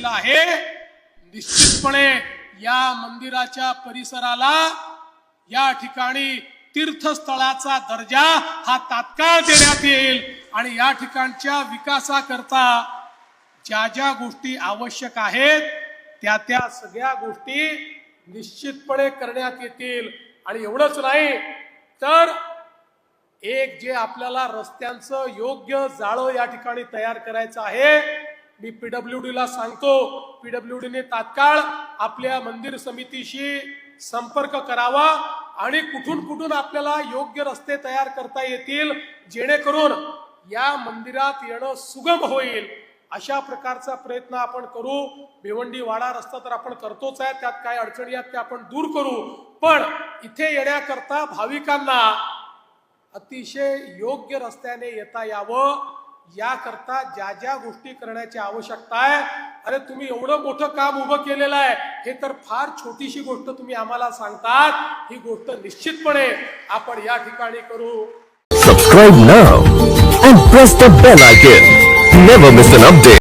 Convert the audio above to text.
केलेला आहे निश्चितपणे या मंदिराच्या परिसराला या ठिकाणी तीर्थस्थळाचा दर्जा हा तात्काळ देण्यात येईल. आणि या ठिकाणच्या विकासाकरता ज्या ज्या गोष्टी आवश्यक आहेत त्या त्या सगळ्या गोष्टी निश्चितपणे करण्यात येतील. आणि एवढंच नाही तर एक जे आपल्याला रस्त्यांचं योग्य जाळं या ठिकाणी तयार करायचं आहे मी पीडब्ल्यू डीला सांगतो पीडब्ल्यू डीने तात्काळ आपल्या मंदिर समितीशी संपर्क करावा आणि कुठून कुठून आपल्याला योग्य रस्ते तयार करता येतील जेणेकरून या मंदिरात येणं सुगम होईल. अशा प्रकारचा प्रयत्न आपण करू. भिवंडी वाडा रस्ता तर आपण करतोच आहे त्यात काय अडचणी आहेत त्या आपण दूर करू. पण इथे येण्याकरता भाविकांना अतिशय योग्य रस्त्याने येता यावं. याकरता ज्या ज्या गोष्टी करण्याची आवश्यकता आहे अरे तुम्ही एवढं मोठं काम उभं केलेलं आहे हे तर फार छोटीशी गोष्ट तुम्ही आम्हाला सांगतात ही गोष्ट निश्चितपणे आपण या ठिकाणी करू. Subscribe now and press the bell icon never miss an update